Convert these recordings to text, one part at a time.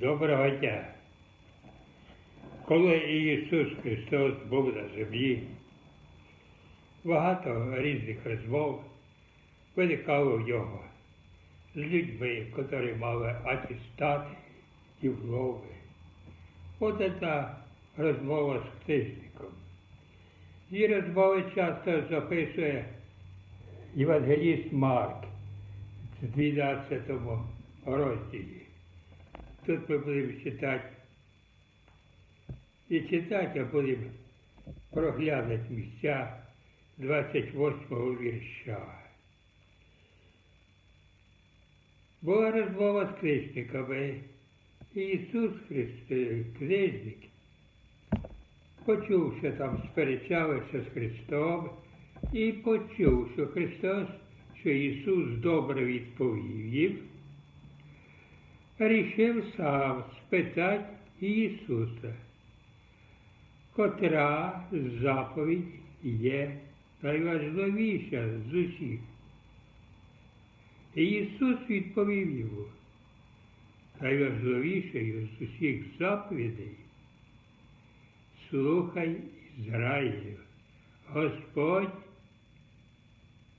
Доброго дня. Коли Ісус Христос був на землі, багато різних розмов виникало в нього з людьми, які мали атестати, дипломи. От одна розмова з книжником. Ці розмови часто записує Євангеліст Марк в 12 розділі. Тут ми будемо читати. І читати, а будемо проглядати місця 28-го вірша. Була розмова з книжниками. І Ісус Христос, книжник, почув, що там сперечалися з Христом, і почув, що Христос, що Ісус добре відповів їм, рішив сам спитати Ісуса, котра заповідь є найважливіша з усіх. І Ісус відповів йому, найважливішою з усіх заповідей, слухай Ізраїлю, Господь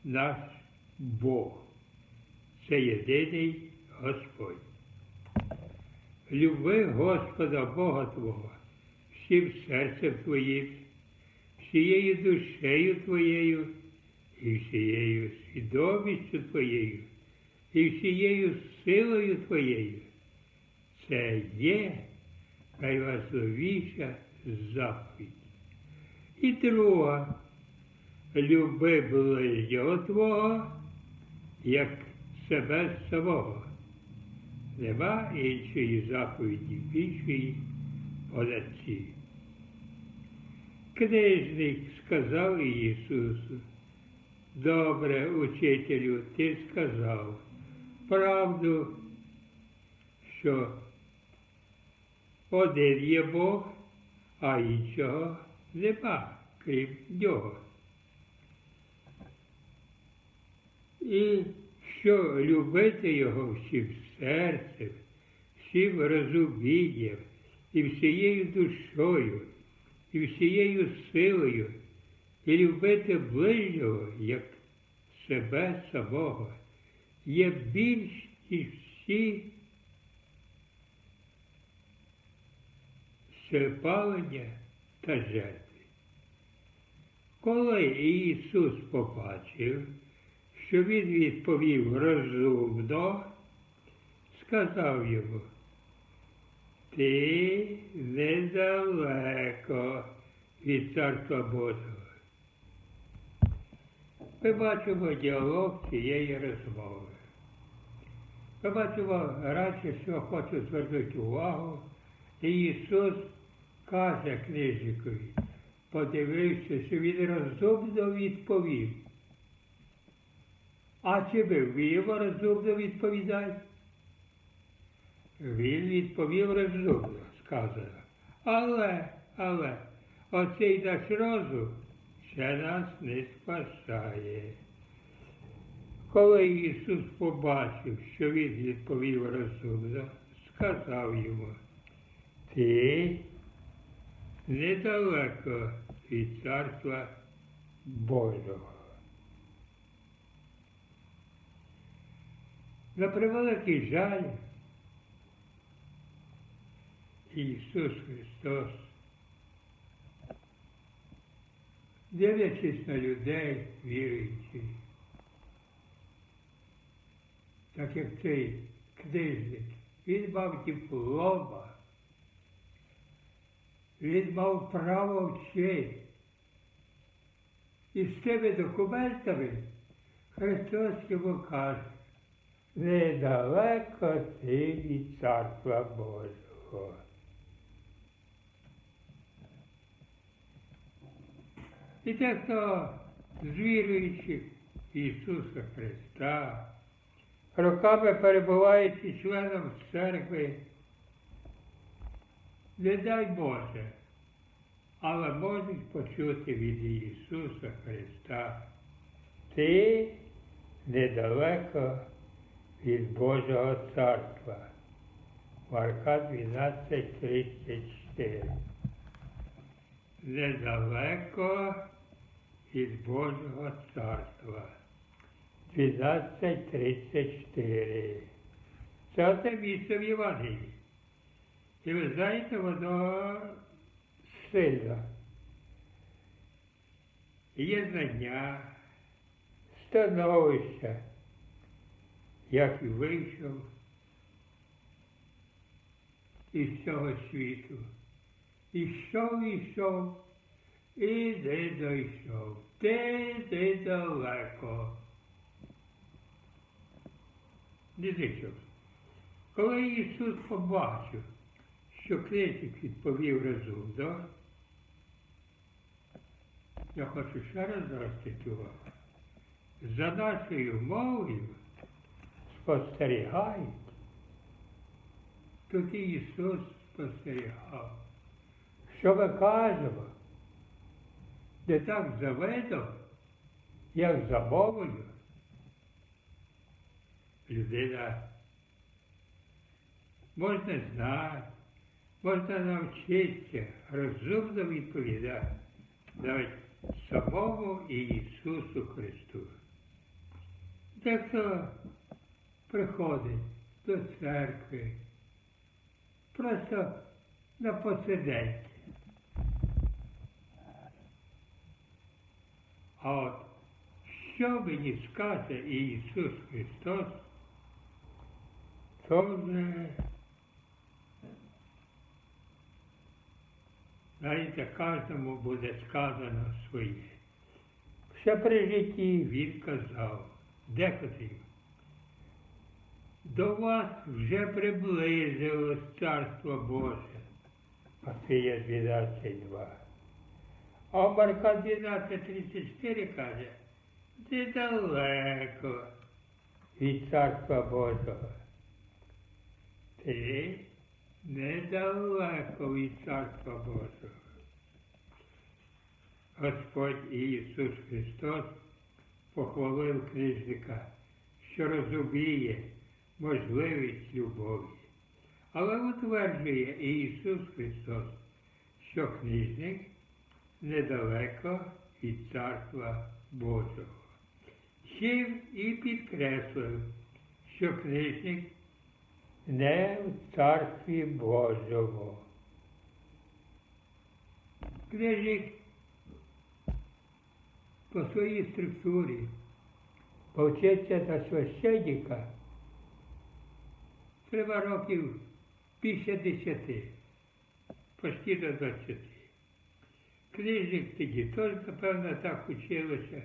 наш Бог, це єдиний Господь. Люби Господа Бога Твого всім серцем Твоїм, всією душею Твоєю і всією свідомістю Твоєю, і всією силою Твоєю. Це є найважливіша заповідь. І друга, люби ближнього Твого, як себе самого. Нема іншої заповіді більшої понад ці. Книжник сказав Ісусу, добре, учителю, ти сказав правду, що один є Бог, а іншого нема, крім нього. І що любити його всім серцем, всім розумінням, і всією душою, і всією силою, і любити ближнього, як себе самого, є більш ніж всі серпалення та жертви. Коли Ісус побачив, що він відповів розумно, сказав йому, ти недалеко від Царства Божого. Ми бачимо діалог цієї розмови. Ми бачимо радше, що хочу звернути увагу, і Ісус каже книжникові, подивився, що він розумно відповів. А чи ви вміємо розумно відповідати? Він відповів розумно, сказано. Але, але, оцей наш розум ще нас не спасає. Коли Ісус побачив, що він відповів розумно, сказав йому, ти недалеко від Царства Божого. На превеликий жаль, Ісус Христос, дивлячись на людей віруючих, так як цей книжник, він мав диплома, він мав право вчити. І з тими документами Христос йому каже, недалеко ти від Царства Божого. І те, хто з віруючих Ісуса Христа, роками перебуваючи членом церкви, не дай Боже, але можуть почути від Ісуса Христа. Ти недалеко від Божого Царства. Марка 12.34. Недалеко від Божого царства. 12.34. Це те місце в Євангелії. І ви знаєте, воно сильно. Є знання, Становище. як і вийшов із цього світу. Ішов, ішов, і де дійшов. Де, де далеко. Дійшов. Коли Ісус побачив, що критик відповів розумно, я хочу ще раз увагу. За нашою мовою Спостерігають. Тут і Ісус спостерігав. Що ми Не так заведом, як за мовою, людина можна знати, можна навчитися розумно відповідати навіть самому Ісусу Христу. Дехто приходить до церкви просто на посиденьки. А от що мені скаже Ісус Христос, то вже, знаєте, кожному буде сказано своє. ще при житті Він казав, де? До вас вже приблизилось Царство Боже. Матвія 12.2. А Марка 12.34 каже, недалеко Від Царства Божого. ти недалеко від Царства Божого. Господь Ісус Христос похвалив книжника, що розуміє можливість любові. Але утверджує Ісус Христос, що книжник недалеко від Царства Божого. Чим і підкреслив, що книжник Не в Царстві Божому. книжник по своїй структурі Повчиться до священника треба років більше десяти, почти до двадцяти. Книжник тоді теж, напевно, так училося.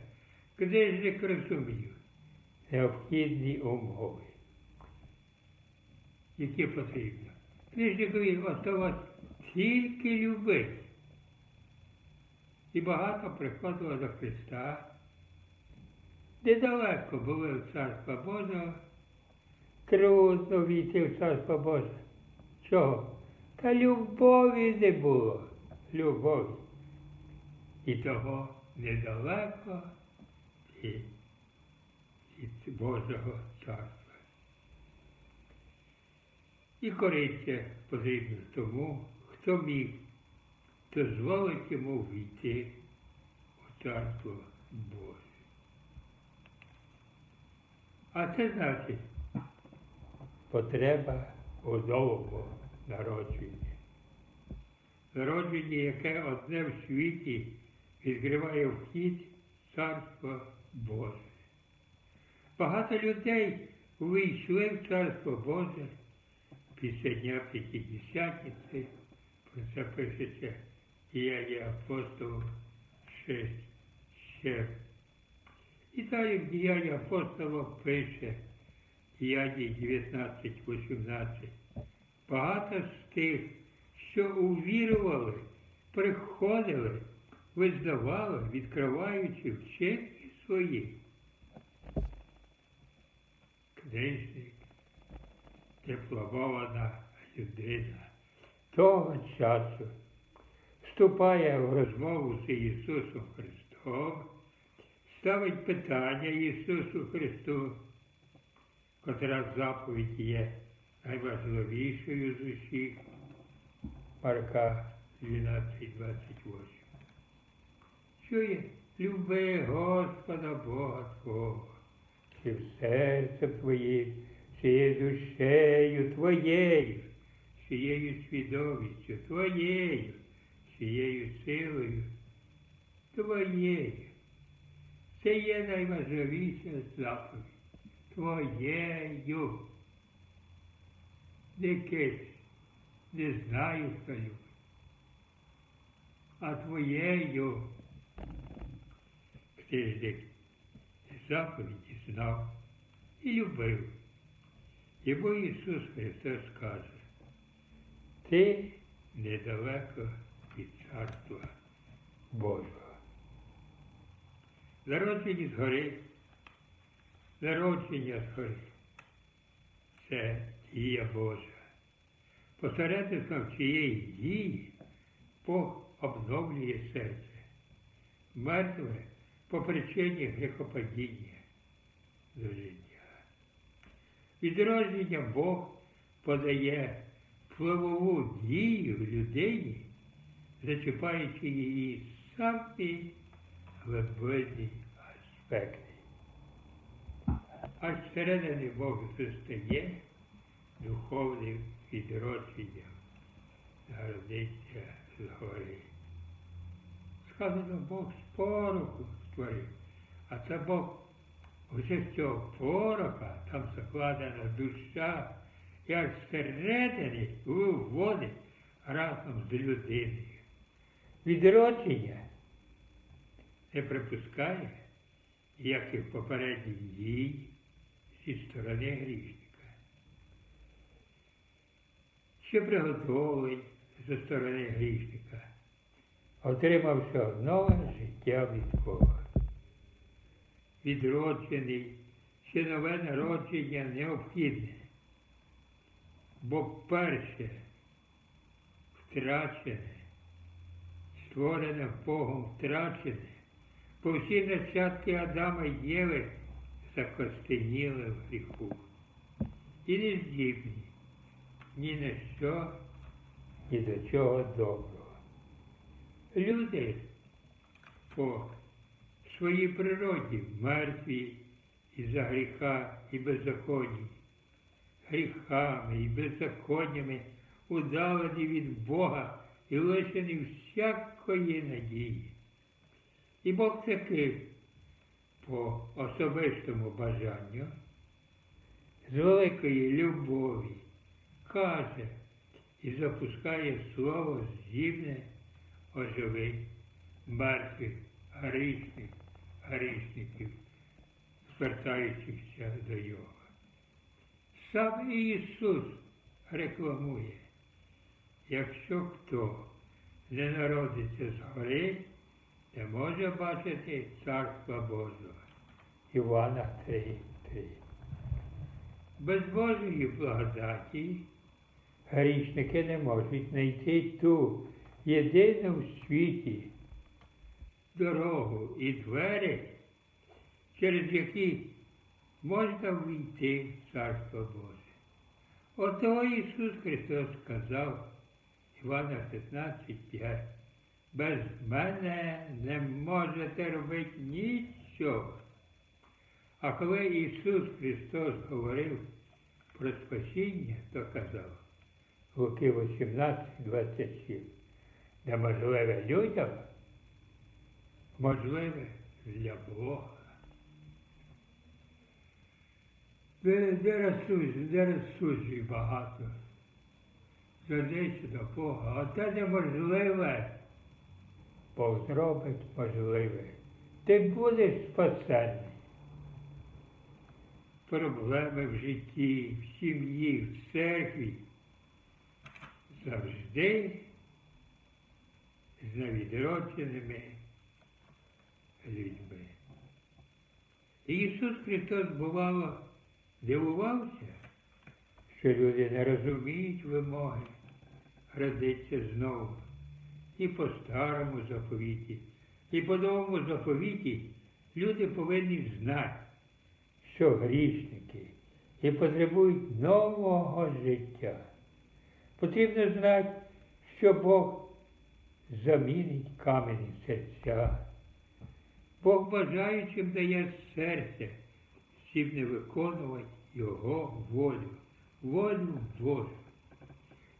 Книжник розумів, необхідні умови. які потрібно. Книжникові осталось тільки любити. І багато приходило до Христа. Недалеко були в Царства Божого, Трудно війти в Царство Боже. Чого? Та любові не було. Любові. І того недалеко від, Божого Царства. І кориться потрібно тому, хто міг дозволить йому війти у Царство Боже. А це значить, Потреба у новому народженні. народження, яке одне в світі відкриває вхід в Царство Боже. Багато людей увійшли в Царство Боже після Дня П'ятидесятниці, про це пишеться діяння апостолів 6, 7. І далі в діяння апостолів пише діяння 19, 18. Багато з тих, що увірували, приходили, визнавали, відкриваючи вчинки свої. Книжник, дипломована людина Того часу вступає в розмову з Ісусом Христом, ставить питання Ісусу Христу, котра заповідь є найважливішою з усіх Марка 12.28. Що є? Люби Господа Бога Твого. всім серцем твоїм, всією душею твоєю, всією свідомістю твоєю, всією силою твоєю. Це є найважливіша заповідь. Твоєю. Не кись, не знаю, хто любить. А твоєю. Ти заповіді знав і любив. Бо Ісус Христос каже, ти недалеко від Царства Божого. Народження згори, народження згори. Це дія Божа. Посередником цієї дії Бог обновлює серце. Мертве по причині грехопадіння до життя. Відродження Бог подає впливову дію людині, зачіпаючи її самі глибинні аспекти. Аж всередині Бог застає духовним відродженням, народиться згори. Сказано, Бог з пороху створив, а це Бог вже з цього пороха, там закладена душа, аж всередині виводить разом з людиною. Відродження не припускає, як і в попередній дії зі сторони грішника. Ще приготовлень зі сторони грішника. отримав все одно життя від Бога. Відроджений, ще нове народження необхідне. Бо перше втрачене, створене Богом втрачене, бо всі нащадки Адама і Єви закостеніли в гріху. І не здібні ні на що, Ні до чого доброго. Люди по своїй природі мертві із-за гріха і беззаконні, гріхами і беззаконнями удалені від Бога і лишені всякої надії. І Бог таки по особистому бажанню з великої любові каже і запускає слово здібне оживить мертвих, грішних, грішників, звертаючихся до Його. Сам Ісус рекламує, якщо хто не народиться згори, не може бачити Царства Божого. Івана 3, 3. Без Божої благодаті Грішники не можуть знайти ту єдину в світі дорогу і двері, через які можна війти в Царство Боже. Ото Ісус Христос сказав Івана 15,5, без мене не можете робити нічого. А коли Ісус Христос говорив про спасіння, то казав, Луки 18, 27. Неможливе людям, можливе для Бога. Де, де де розсуджує багато. Звернися до Бога, а те неможливе. Бог зробить можливе. Ти будеш спасений. Проблеми в житті, в сім'ї, в церкві завжди з невідродженими людьми. І Ісус Христос, бувало, дивувався, що люди не розуміють вимоги родиться знову. І по старому заповіті, і по новому заповіті люди повинні знати, що грішники, і потребують нового життя. Потрібно знати, що Бог замінить камені серця. Бог бажаючим дає серце, щоб не виконувати Його волю, волю Божу.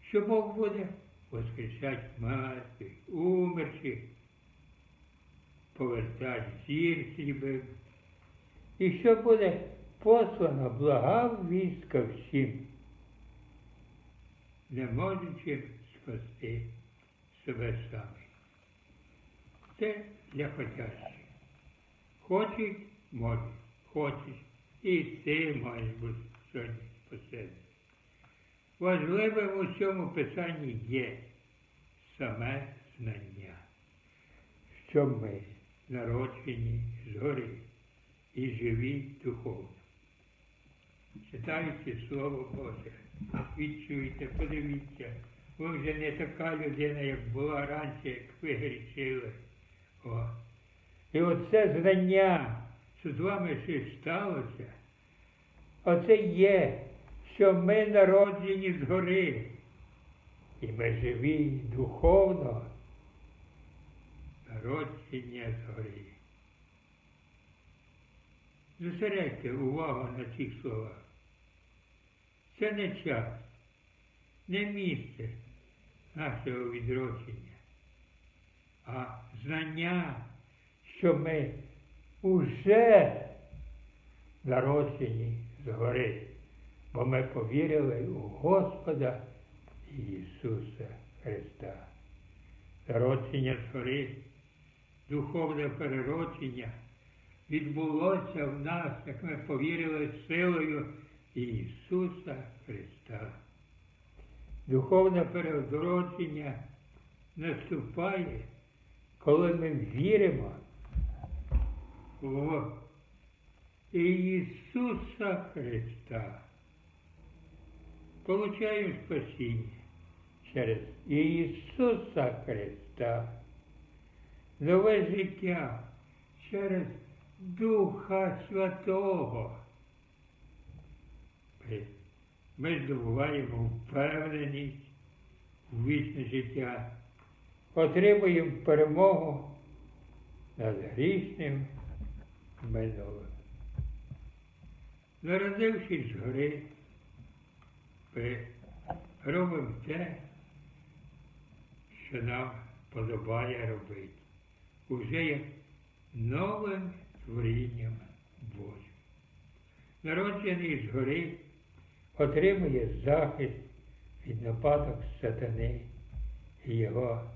Що Бог буде воскрешати мертвих, умерших, повертати зір сліпим, І що буде послана блага вістка всім. не можучи спасти себе самі. Це для хотящих. Хочуть, можуть, хочеш, і ти маєш бути сьогодні спасений. Важливим у цьому питанні є саме знання, що ми народжені згори і живі духовно. Читаючи Слово Боже, відчуйте, подивіться, ви вже не така людина, як була раніше, як ви грішили. О, І оце знання, що з вами ще сталося, оце є, що ми народжені згори. І ми живі духовно. народження згори. Зосередьте увагу на цих словах. Це не час, не місце нашого відродження, а знання, що ми уже народжені згори, бо ми повірили у Господа Ісуса Христа. народження згори, духовне переродження відбулося в нас, як ми повірили силою Ісуса Христа. Духовне переродження наступає, Коли ми віримо в Ісуса Христа. Получаємо спасіння. через Ісуса Христа, нове життя через Духа Святого. Ми здобуваємо впевненість у вічне життя. отримуємо перемогу над грішним минулим. Народившись згори, ми робимо те, що нам подобає робити. Уже як новим творінням Божим. Народжений згори Отримує захист від нападок сатани і його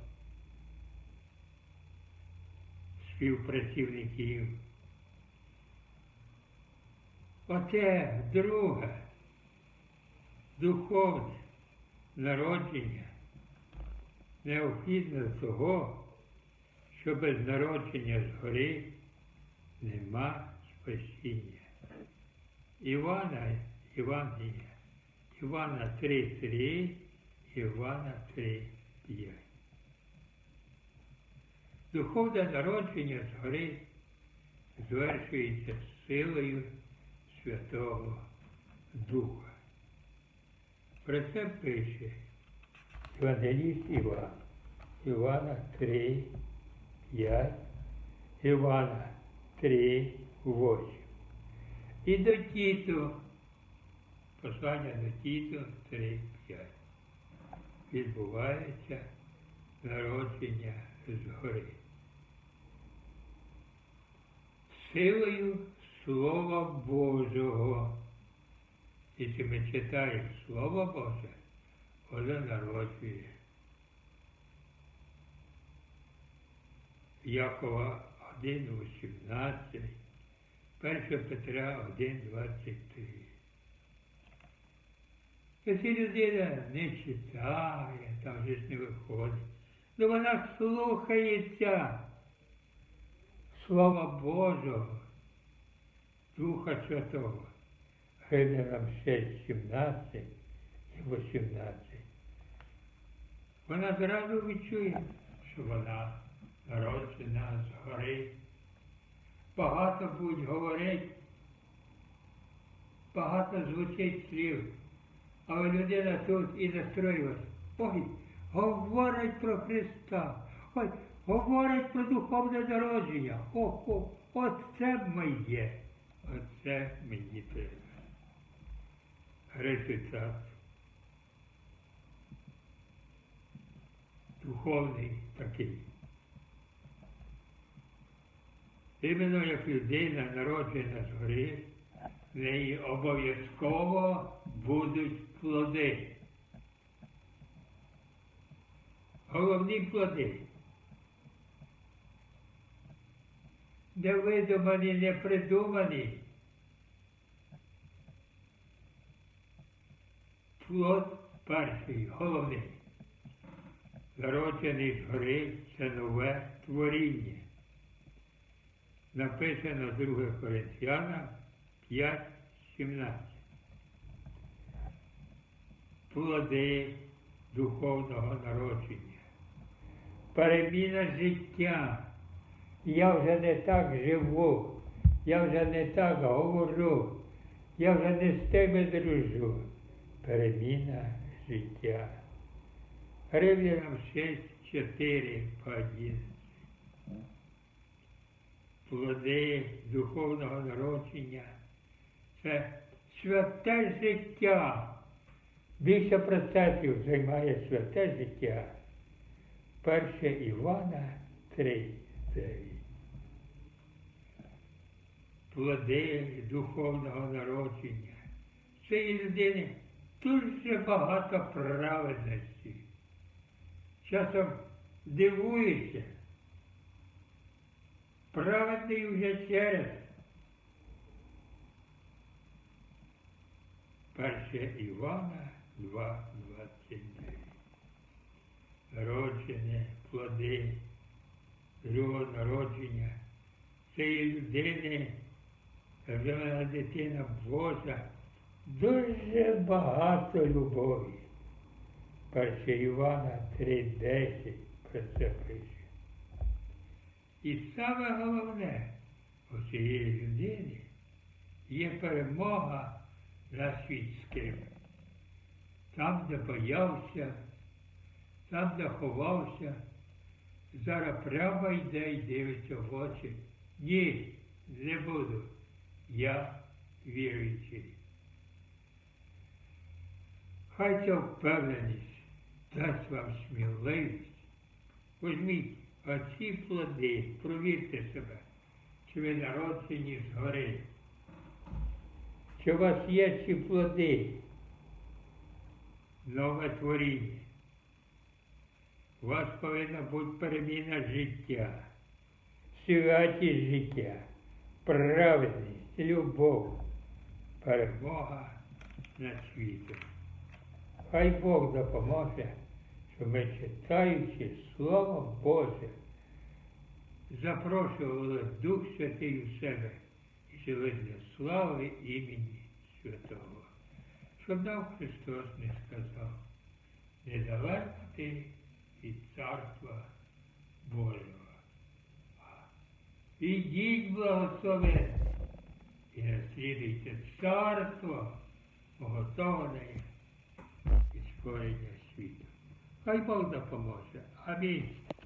співпрацівників. Оте друге, духовне народження необхідно того, що без народження згори нема спасіння. Івана, Івангелія, Івана 3.3, Івана 3.5. Духовне народження згори звершується силою Святого Духа. Про це пише Євангеліст Іван, Івана 3, 5, Івана 3, 8. і до Тіту, послання до Тіту 3.5. Відбувається народження згори. Силою Слова Божого. Якщо ми читаємо Слово Боже, воно народжує. Якова 1.18, 1 Петра 1.23. Якщо людина не читає, там же не виходить, то вона слухається Слова Божого, Духа Святого. Римлянам 6, 17 і 18. Вона зразу відчує, що вона народжена згори. Багато будуть говорити, багато звучить слів. Але людина тут і настроїлась. Ой, говорить про Христа. Ой, говорить про духовне народження. О, о, оце моє. Оце мені треба. Результат. Духовний такий. Іменно як людина народжена згори, в неї обов'язково будуть плоди. Головні плоди. Не видумані, не придумані. Плод перший, головний. Народжений згори це нове творіння. Написано 2 Коринфяна 5.17. Плоди духовного народження. Переміна життя. Я вже не так живу, я вже не так говорю, я вже не з тими дружу. Переміна життя. Римлянам 6, 4 по 11 плоди духовного народження. Це святе життя. Більше процентів займає святе життя. Перше Івана 3, 9. Плоди духовного народження. Цієї людини дуже багато праведності. Часом дивуєшся. Праведний вже через. Перше Івана 2.29. Народження, плоди, другого народження. Цієї людини, вже дитина Божа, дуже багато любові. Перше Івана 3.10 про це пише. І саме головне у цієї людини є перемога над світським. Там, де боявся, там, де ховався, зараз прямо йде і дивиться в очі. Ні, не буду. Я віруючий. Хай ця впевненість дасть вам сміливість. Візьміть оці плоди, провірте себе, чи ви народжені згори. Чи у вас є ці плоди? Нове творіння. У вас повинна бути переміна життя, святість життя, праведність, любов, перемога над світом. Хай Бог допоможе, що ми, читаючи Слово Боже, запрошували Дух Святий у себе і жили для слави імені Святого. Щоб нам Христос не сказав, недалеко ти від Царства Божого. Ідіть благословені і наслідуйте царство, готоване від створення світу. Хай Бог допоможе. Амінь.